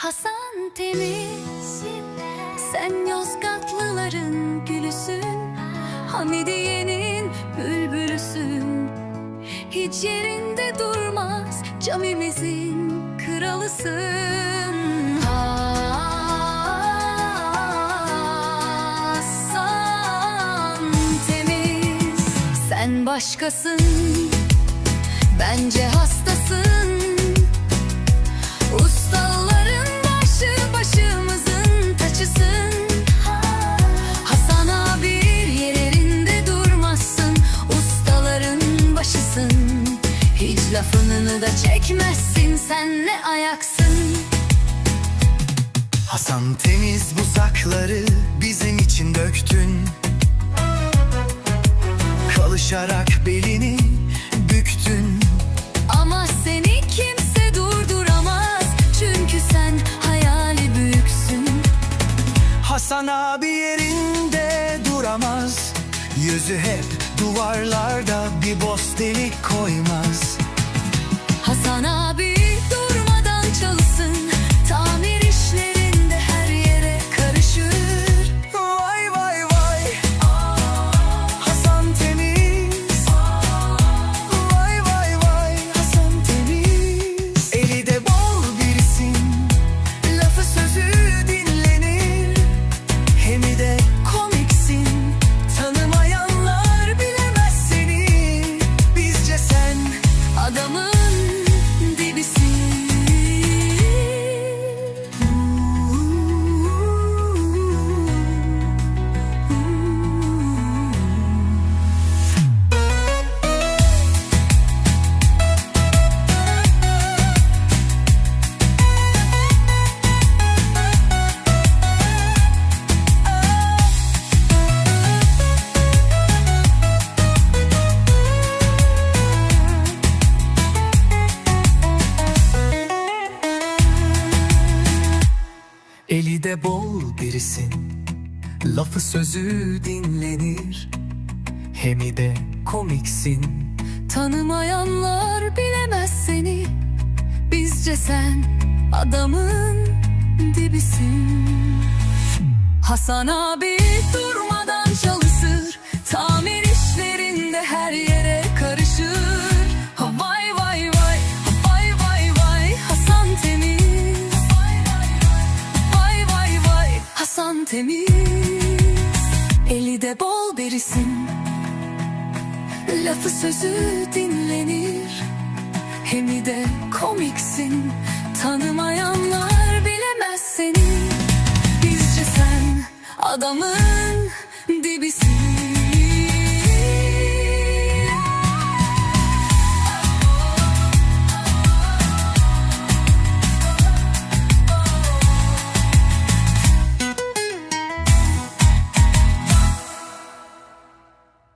Hasan temiz Sen Yozgatlıların gülüsün Hamidiye'nin bülbülüsün. Hiç yerinde durmaz camimizin kralısın. Hasan temiz Sen başkasın. Bence hastasın da çekmezsin sen ne ayaksın? Hasan temiz buzakları bizim için döktün. Çalışarak belini büktün. Ama seni kimse durduramaz Çünkü sen hayali büyüksün. Hasan abi yerinde duramaz. Yüzü hep duvarlarda bir boz Eli de bol birisin. Lafı sözü dinlenir. Hem de komiksin. Tanımayanlar bilemez seni. Bizce sen adamın dibisin. Hasan abi durmadan çalışır. Tamir işlerinde her yere temiz. Eli de bol berisin. Lafı sözü dinlenir. Hem de komiksin. Tanımayanlar bilemez seni. Bizce sen adamın dibisin